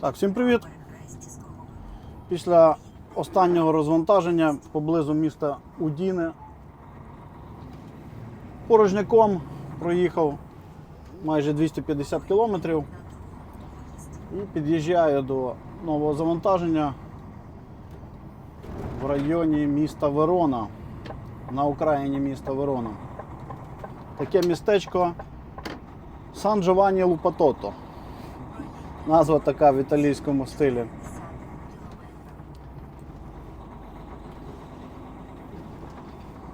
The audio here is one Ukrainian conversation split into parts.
Так, всім привіт. Після останнього розвантаження поблизу міста Удіне порожняком проїхав майже 250 кілометрів і під'їжджаю до нового завантаження в районі міста Верона, на окраїні міста Верона. Таке містечко Сан Джованні Лупатото. Назва така в італійському стилі.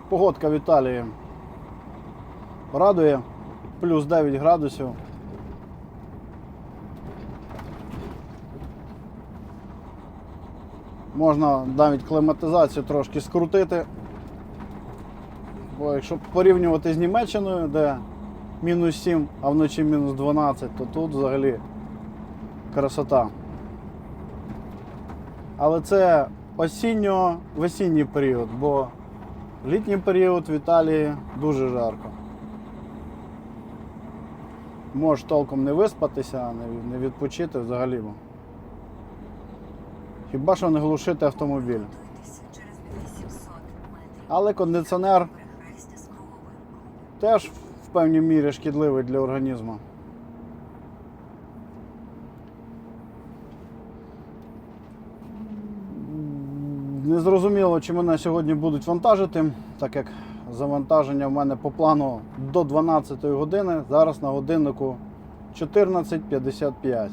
Погодка в Італії радує. Плюс 9 градусів. Можна навіть кліматизацію трошки скрутити. Бо якщо порівнювати з Німеччиною, де мінус 7, а вночі мінус 12, то тут взагалі красота. Але це осінньо-весінній період, бо літній період в Італії дуже жарко. Можеш толком не виспатися, не- відпочити взагалі. Хіба що не глушити автомобіль. Але кондиціонер теж в певній мірі шкідливий для організму. Незрозуміло, чи мене сьогодні будуть вантажити, так як завантаження в мене по плану до 12 години. Зараз на годиннику 14.55.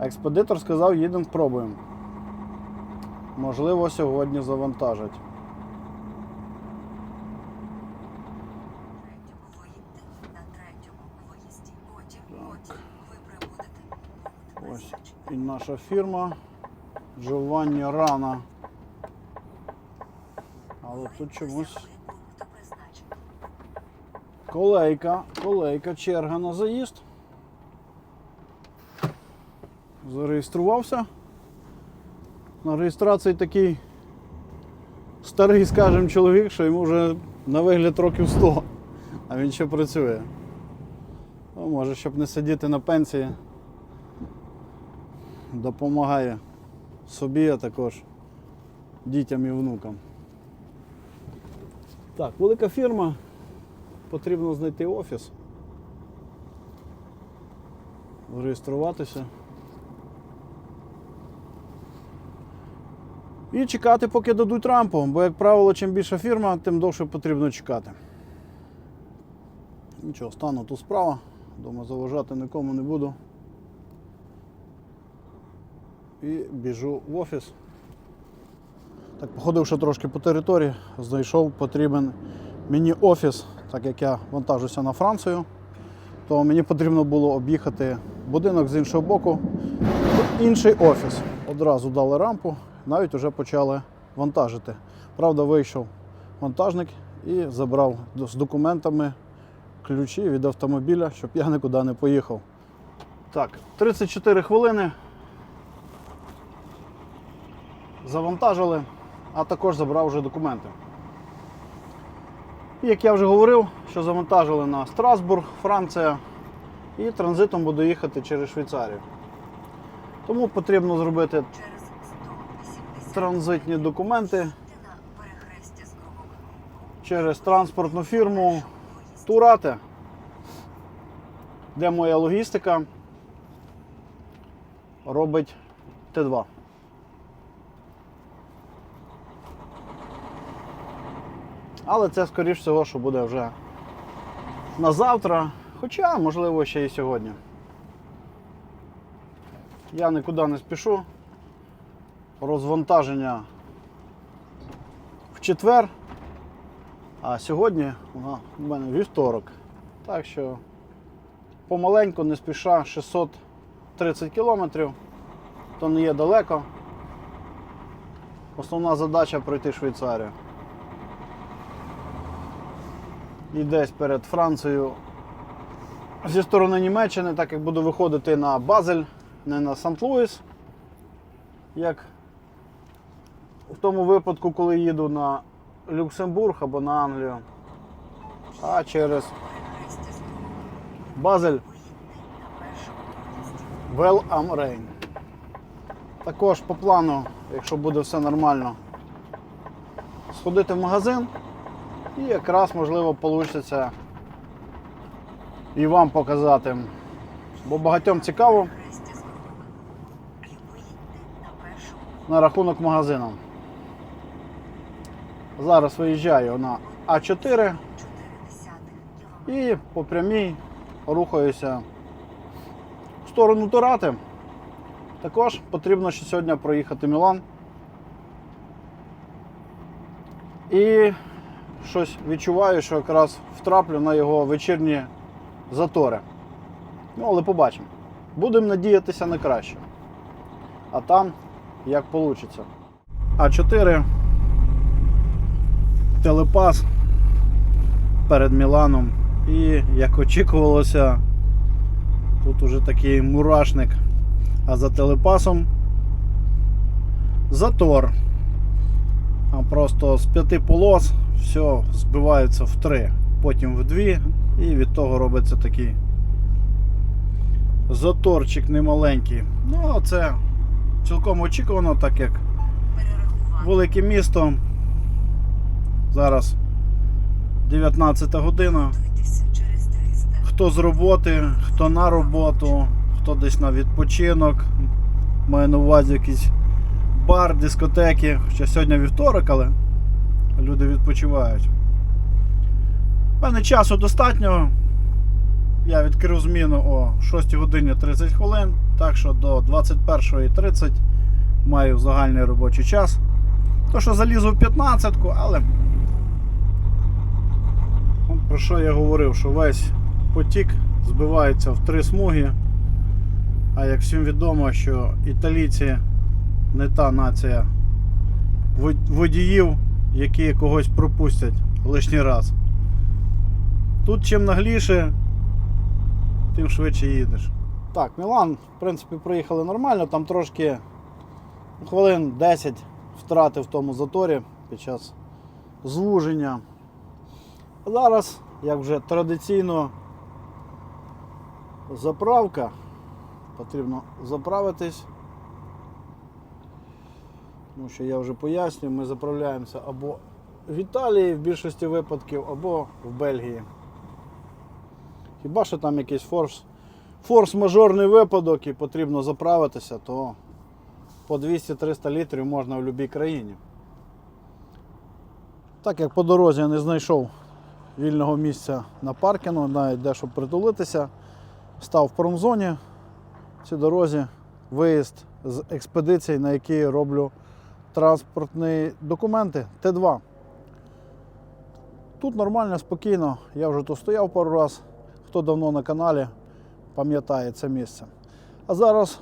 Експедитор сказав, їдемо спробуємо. Можливо, сьогодні завантажать. прибудете. Ось і наша фірма Giovanni Rana. Але тут чомусь колейка, колейка, черга на заїзд. Зареєструвався. На реєстрації такий старий, скажімо, чоловік, що йому вже на вигляд років 100, а він ще працює. Ну, може, щоб не сидіти на пенсії, допомагає собі, а також дітям і внукам. Так, велика фірма. Потрібно знайти офіс. Реєструватися. І чекати, поки дадуть рампу, бо, як правило, чим більша фірма, тим довше потрібно чекати. Нічого, стану тут справа. Дома заважати нікому не буду. І біжу в офіс. Так, походивши трошки по території, знайшов потрібен мені офіс, так як я вантажуся на Францію, то мені потрібно було об'їхати будинок з іншого боку, інший офіс. Одразу дали рампу, навіть вже почали вантажити. Правда, вийшов вантажник і забрав з документами ключі від автомобіля, щоб я нікуди не поїхав. Так, 34 хвилини. Завантажили, а також забрав вже документи. Як я вже говорив, що завантажили на Страсбург, Франція, і транзитом буду їхати через Швейцарію. Тому потрібно зробити транзитні документи через транспортну фірму Турате, де моя логістика робить Т2. Але це, скоріш всього, що буде вже на завтра, хоча, можливо, ще і сьогодні. Я нікуди не спішу. Розвантаження в четвер. А сьогодні у мене вівторок. Так що помаленьку, не спіша, 630 кілометрів, то не є далеко. Основна задача пройти Швейцарію. І десь перед Францією. Зі сторони Німеччини, так як буду виходити на Базель, не на Сант-Луїс, як в тому випадку, коли їду на Люксембург або на Англію, а через Базель на Well Rain. Також по плану, якщо буде все нормально, сходити в магазин і якраз можливо вийде і вам показати. Бо багатьом цікаво на рахунок магазину. Зараз виїжджаю на А4 і по прямій рухаюся в сторону Турати. Також потрібно ще сьогодні проїхати Мілан. І щось відчуваю, що якраз втраплю на його вечірні затори. Ну, але побачимо. Будемо надіятися на краще. А там як вийде. А4. Телепас перед Міланом. І як очікувалося, тут уже такий мурашник. А за телепасом затор. Просто з п'яти полос все збивається в три, потім в дві, і від того робиться такий заторчик немаленький. Ну, а це цілком очікувано, так як велике місто. Зараз 19 година. Готуйтеся через 300. Хто з роботи, хто на роботу, хто десь на відпочинок. Маю на увазі якийсь бар, дискотеки. Хоча сьогодні вівторок, але люди відпочивають. У мене часу достатньо. Я відкрив зміну о 6 годині 30 хвилин, так що до 21.30 маю загальний робочий час. То, що залізу в 15-ку, але Про що я говорив, що весь потік збивається в три смуги. А як всім відомо, що італійці не та нація водіїв, які когось пропустять лишній раз. Тут чим нагліше, тим швидше їдеш. Так, Мілан, в принципі, проїхали нормально, там трошки хвилин 10 втрати в тому заторі під час звуження. Зараз, як вже традиційно, заправка. Потрібно заправитись. Тому що я вже пояснюю, ми заправляємося або в Італії в більшості випадків, або в Бельгії. Хіба що там якийсь форс, форс-мажорний випадок і потрібно заправитися, то по 200-300 літрів можна в будь-якій країні. Так як по дорозі я не знайшов вільного місця на паркінгу, навіть де щоб притулитися. Став в промзоні в цій дорозі виїзд з експедиції, на якій роблю транспортні документи Т2. Тут нормально, спокійно. Я вже тут стояв пару раз. Хто давно на каналі, пам'ятає це місце. А зараз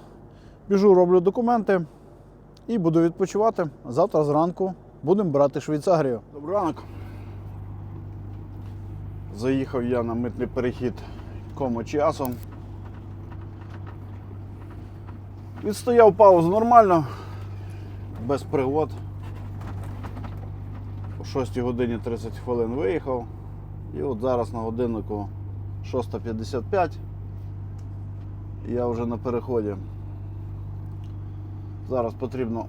біжу, роблю документи і буду відпочивати. Завтра зранку будемо брати Швейцарію. Добрий ранок. Заїхав я на митний перехід комо часом. Відстояв паузу нормально, без пригод. О 6 годині 30 хвилин виїхав. І от зараз на годиннику 6.55. Я вже на переході. Зараз потрібно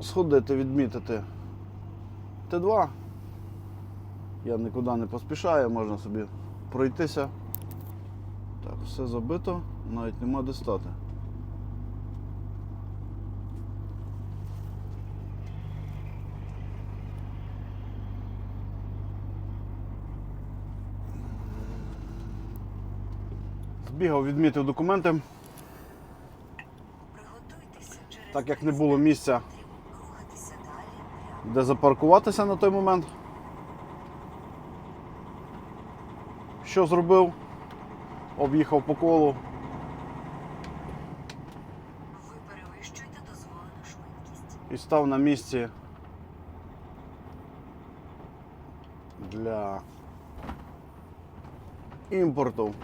сходити, відмітити Т2. Я нікуди не поспішаю, можна собі пройтися. Так, все забито, навіть нема де стати. Збігав, відмітив документи, так як не було місця, де запаркуватися на той момент. Що зробив? Об'їхав по колу. І став на місці для імпорту.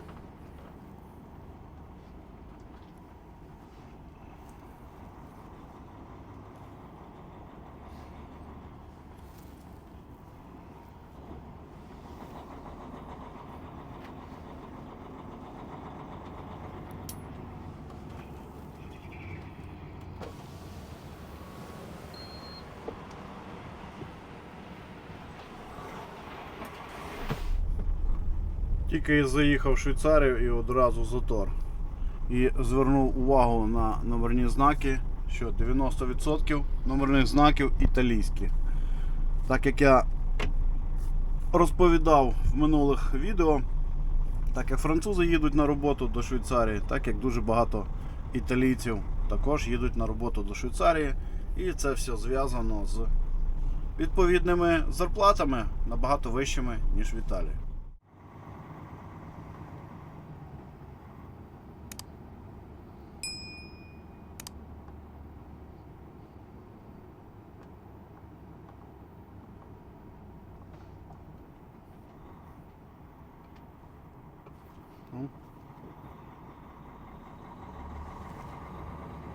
Тільки заїхав в Швейцарію і одразу затор. І звернув увагу на номерні знаки, що 90% номерних знаків італійські. Так як я розповідав в минулих відео, так як французи їдуть на роботу до Швейцарії, так як дуже багато італійців також їдуть на роботу до Швейцарії. І це все зв'язано з відповідними зарплатами набагато вищими, ніж в Італії. Ну.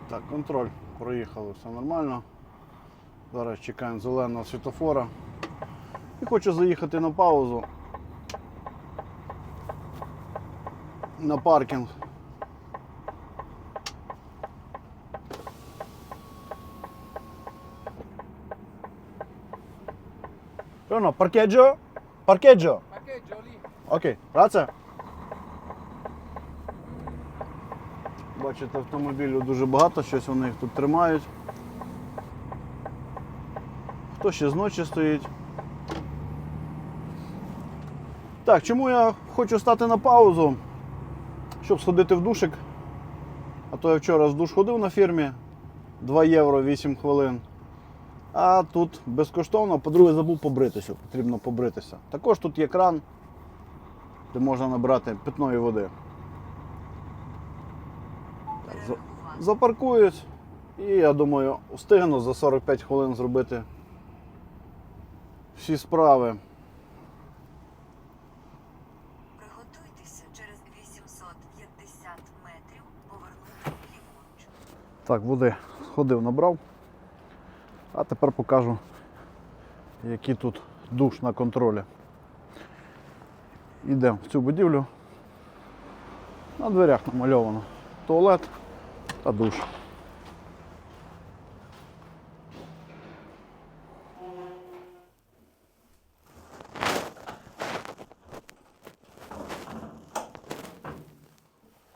Так, контроль. Проїхали, все нормально. Зараз чекаємо зеленого світофора. І хочу заїхати на паузу. На паркінг. Pronto, parcheggio? Parcheggio? Parcheggio lì. Окей, рація. Бачите, автомобілів дуже багато, щось вони їх тут тримають. Хто ще зночі стоїть. Так, чому я хочу стати на паузу, щоб сходити в душик. А то я вчора з душ ходив на фірмі 2 євро 8 хвилин. А тут безкоштовно, по-друге, забув побритися, потрібно побритися. Також тут є кран, де можна набрати питної води. Так, за- Запаркуюсь і я думаю, встигну за 45 хвилин зробити всі справи. Приготуйтеся через 850 метрів повернути ліворуч. Так, води сходив, набрав. А тепер покажу, який тут душ на контролі. Йдемо в цю будівлю. На дверях намальовано туалет та душ.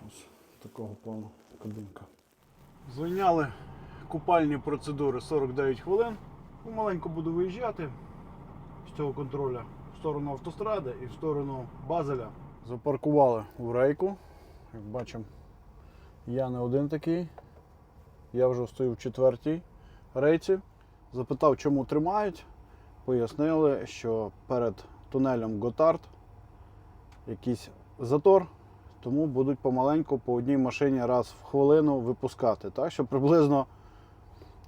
Ось такого плану кабинка. Зайняли купальні процедури 49 хвилин. Помаленьку буду виїжджати з цього контроля в сторону автостради і в сторону Базеля. Запаркували у рейку. Як бачимо, я не один такий. Я вже стою в четвертій рейці. Запитав, чому тримають. Пояснили, що перед тунелем Готард якийсь затор, тому будуть помаленьку по одній машині раз в хвилину випускати. Так що приблизно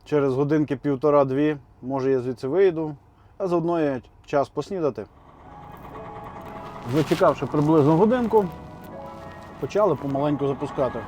через годинки півтора-дві, може я звідси вийду, а заодно є час поснідати. Зачекавши приблизно годинку, почали помаленьку запускати.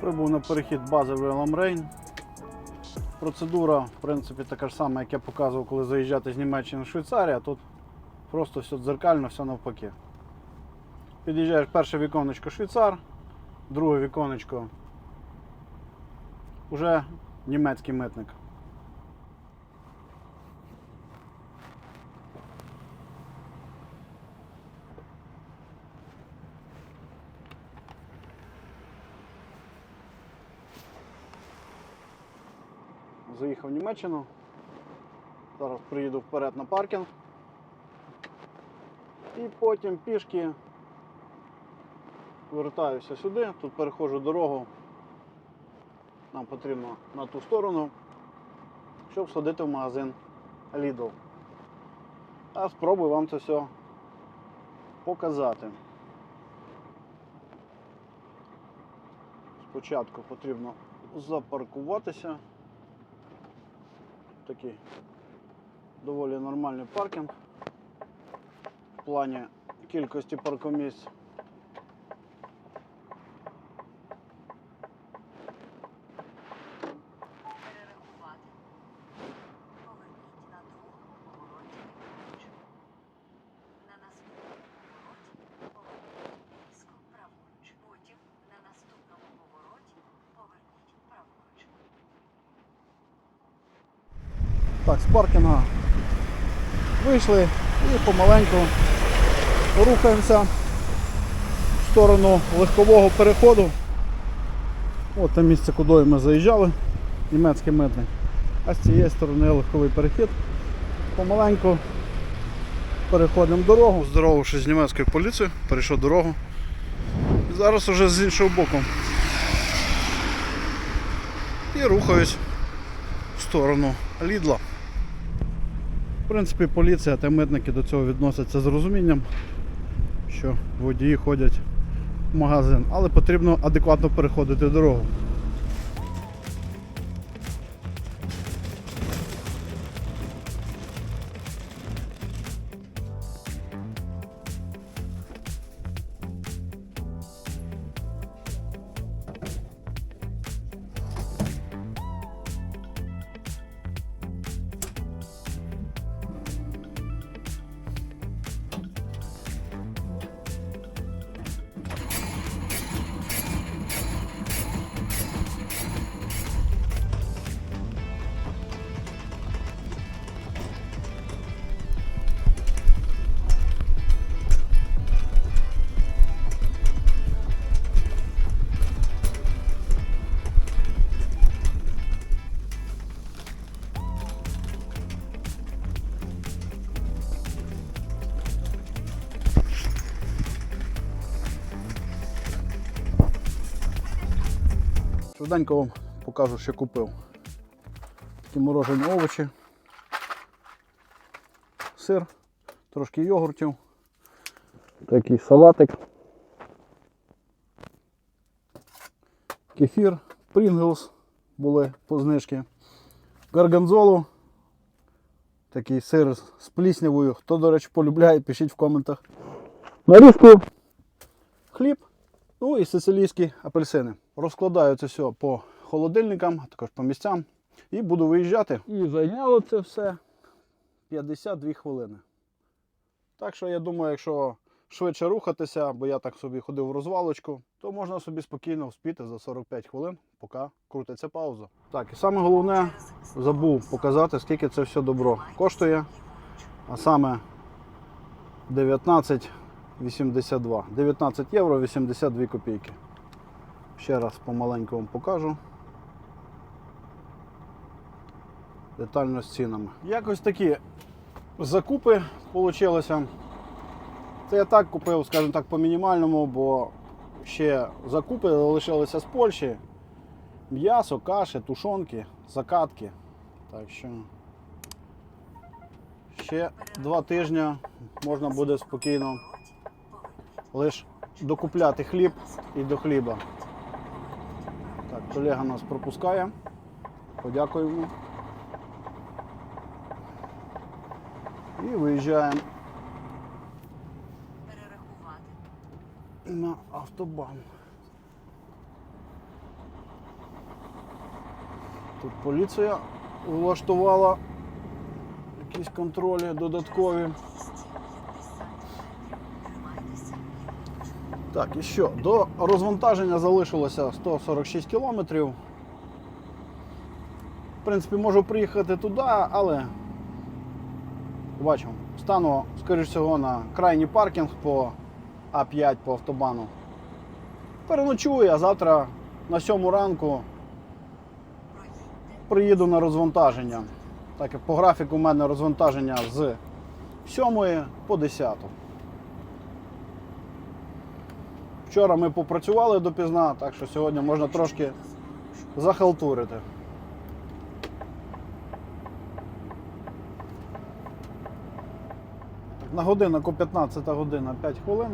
Прибув на перехід базовий Ламрейн. Процедура, в принципі, така ж сама, як я показував, коли заїжджати з Німеччини в Швейцарію, а тут просто все дзеркально, все навпаки. Під'їжджаєш перше віконечко швейцар, друге віконечко уже німецький митник. Заїхав в Німеччину. Зараз приїду вперед на паркінг. І потім пішки вертаюся сюди, тут переходжу дорогу. Нам потрібно на ту сторону, щоб сходити в магазин Lidl. А спробую вам це все показати. Спочатку потрібно запаркуватися. Такий доволі нормальний паркінг в плані кількості паркомісць. Паркінга вийшли і помаленьку рухаємося в сторону легкового переходу. От те місце, куди ми заїжджали, німецький митник. А з цієї сторони легковий перехід. Помаленьку переходимо дорогу. Здоровавшись з німецькою поліцією, перейшов дорогу. І зараз уже з іншого боку. І рухаюсь в сторону Лідла. В принципі, поліція та митники до цього відносяться з розумінням, що водії ходять в магазин, але потрібно адекватно переходити дорогу. Швиденько вам покажу, що купив. Такі морожені овочі, сир, трошки йогуртів, такий салатик, кефір, Pringles були по знижки, гарганзолу, такий сир з пліснявою. Хто, до речі, полюбляє, пишіть в коментах. Нарізку, хліб, Ну і сицилійські апельсини. Розкладаю це все по холодильникам, а також по місцям. І буду виїжджати. І зайняло це все 52 хвилини. Так що я думаю, якщо швидше рухатися, бо я так собі ходив в розвалочку, то можна собі спокійно вспіти за 45 хвилин, поки крутиться пауза. Так, і саме головне забув показати, скільки це все добро коштує. А саме 19 82. 19 євро 82 копійки. Ще раз помаленьку вам покажу. Детально з цінами. Якось такі закупи вийшло. Це я так купив, скажімо так, по мінімальному, бо ще закупи залишилися з Польщі. М'ясо, каші, тушонки, закатки. Так що ще два тижні можна буде спокійно лише докупляти хліб і до хліба. Колега нас пропускає. Подякуємо. І виїжджаємо Перерахувати. на автобан. Тут поліція влаштувала якісь контролі додаткові. Так, і що? До розвантаження залишилося 146 кілометрів. В принципі, можу приїхати туди, але бачимо, стану, скоріш всього, на крайній паркінг по А5 по автобану. Переночую, а завтра на 7 ранку приїду на розвантаження. Так по графіку у мене розвантаження з 7 по 10. Вчора ми попрацювали допізна, так що сьогодні можна трошки захалтурити. На годиннику 15 година 5 хвилин.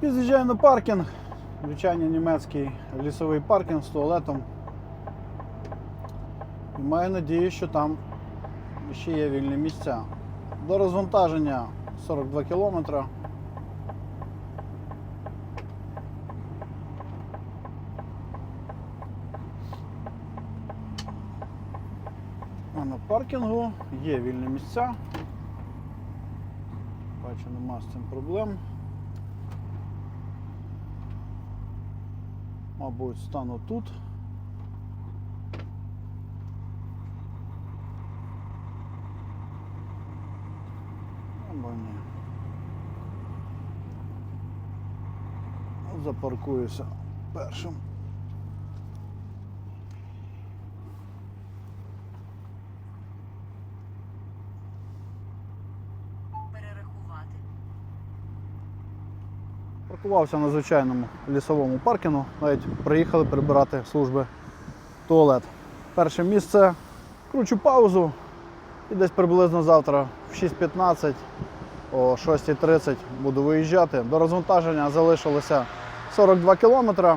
Під'їжджаю на паркінг. Звичайний німецький лісовий паркінг з туалетом. І маю надію, що там ще є вільні місця. До розвантаження 42 кілометри. А на паркінгу є вільні місця. Бачу, нема з цим проблем. Мабуть, стану тут. Або ні. Запаркуюся першим. Паркувався на звичайному лісовому паркінгу, навіть приїхали прибирати служби туалет. Перше місце, кручу паузу і десь приблизно завтра в 6.15 о 6.30 буду виїжджати. До розвантаження залишилося 42 кілометри.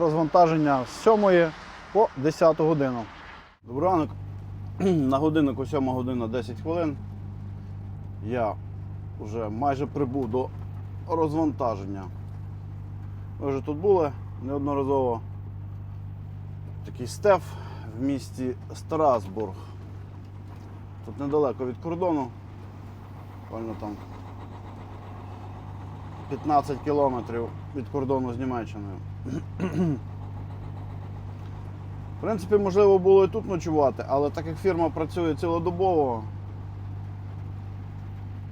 Розвантаження з 7 по 10 годину. Добрий ранок. На годиннику 7 година 10 хвилин. Я вже майже прибув до розвантаження. Ми вже тут були неодноразово. Такий стеф в місті Страсбург. Тут недалеко від кордону. Буквально там 15 кілометрів від кордону з Німеччиною. В принципі, можливо було і тут ночувати, але так як фірма працює цілодобово,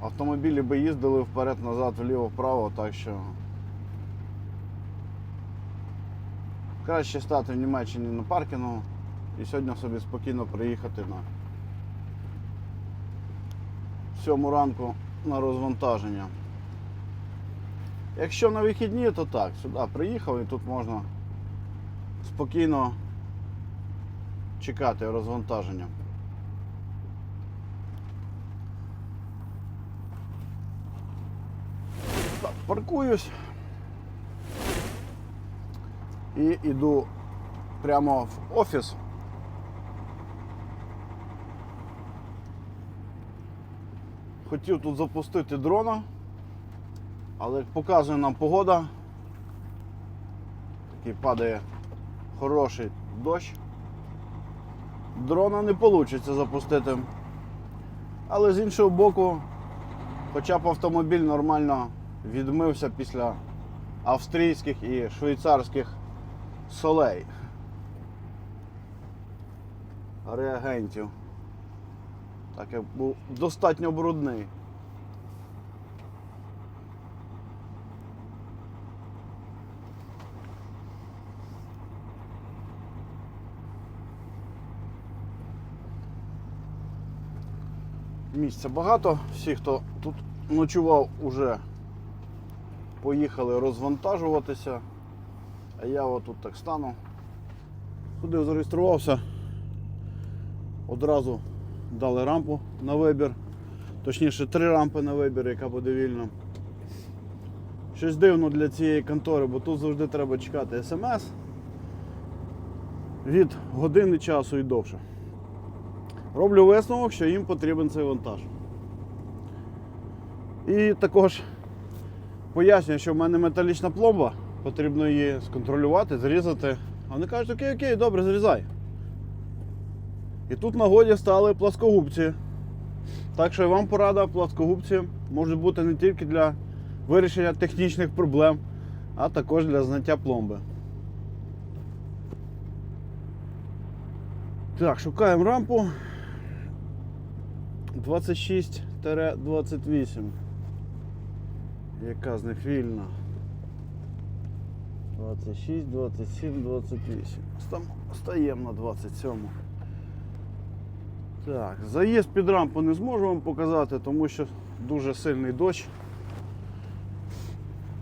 автомобілі би їздили вперед-назад, вліво-вправо, так що краще стати в Німеччині на паркінгу і сьогодні собі спокійно приїхати на сьому ранку на розвантаження. Якщо на вихідні, то так, сюди приїхав і тут можна спокійно чекати розвантаження. Паркуюсь і йду прямо в офіс. Хотів тут запустити дрона, але як показує нам погода, такий падає хороший дощ. Дрона не вийде запустити. Але з іншого боку, хоча б автомобіль нормально відмився після австрійських і швейцарських солей. Реагентів. Так як був достатньо брудний. Місця багато. Всі, хто тут ночував, уже поїхали розвантажуватися. А я отут так стану. Ходив, зареєструвався. Одразу дали рампу на вибір. Точніше, три рампи на вибір, яка буде вільна. Щось дивно для цієї контори, бо тут завжди треба чекати смс від години часу і довше. Роблю висновок, що їм потрібен цей вантаж. І також пояснюю, що в мене металічна пломба, потрібно її сконтролювати, зрізати А вони кажуть, окей, окей, добре, зрізай. І тут в нагоді стали пласкогубці. Так що і вам порада, пласкогубці можуть бути не тільки для вирішення технічних проблем, а також для зняття пломби. Так, шукаємо рампу 26-28. Яка з них вільна? 26, 27, 28. Стам- Стаємо на 27. Так, заїзд під рампу не зможу вам показати, тому що дуже сильний дощ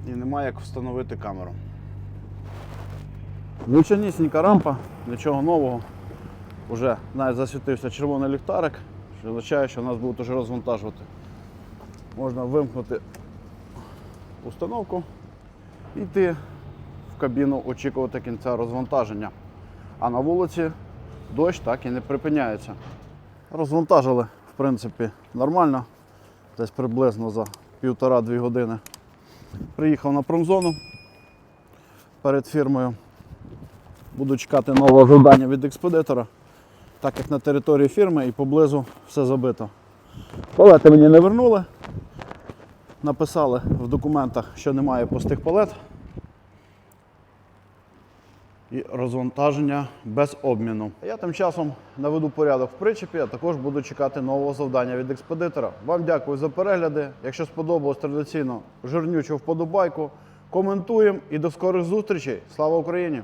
і немає як встановити камеру. Звичайнісінька рампа, нічого нового. Уже навіть засвітився червоний ліхтарик, що означає, що нас будуть уже розвантажувати. Можна вимкнути установку йти в кабіну очікувати кінця розвантаження. А на вулиці дощ так і не припиняється. Розвантажили, в принципі, нормально, десь приблизно за півтора-дві години. Приїхав на промзону перед фірмою. Буду чекати нового завдання від експедитора, так як на території фірми і поблизу все забито. Палети мені не вернули. Написали в документах, що немає пустих палет. І розвантаження без обміну. Я тим часом наведу порядок в причепі, а також буду чекати нового завдання від експедитора. Вам дякую за перегляди. Якщо сподобалось традиційно жирнючу вподобайку, коментуємо і до скорих зустрічей. Слава Україні!